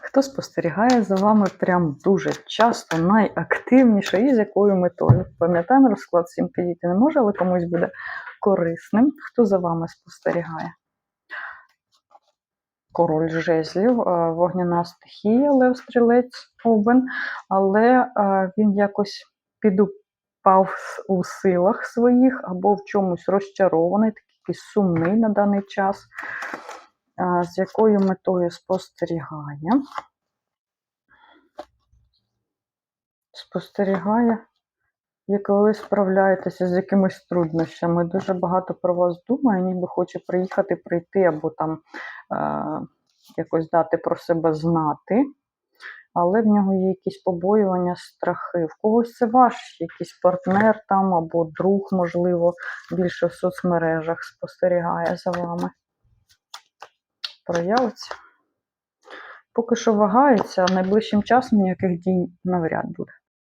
Хто спостерігає за вами прям дуже часто, найактивніше і з якою метою? Пам'ятаємо, розклад всім підійти не може, але комусь буде корисним. Хто за вами спостерігає? Король жезлів, е, вогняна стихія, Лев Стрілець, Овен, але е, він якось підупав у силах своїх або в чомусь розчарований, такий сумний на даний час. З якою метою спостерігає? Спостерігає, як ви справляєтеся з якимись труднощами. Дуже багато про вас думає, ніби хоче приїхати, прийти або там е, якось дати про себе знати. Але в нього є якісь побоювання, страхи. В когось це ваш якийсь партнер там або друг, можливо, більше в соцмережах спостерігає за вами. Проявиться. Поки що вагається, найближчим часом ніяких дій навряд буде.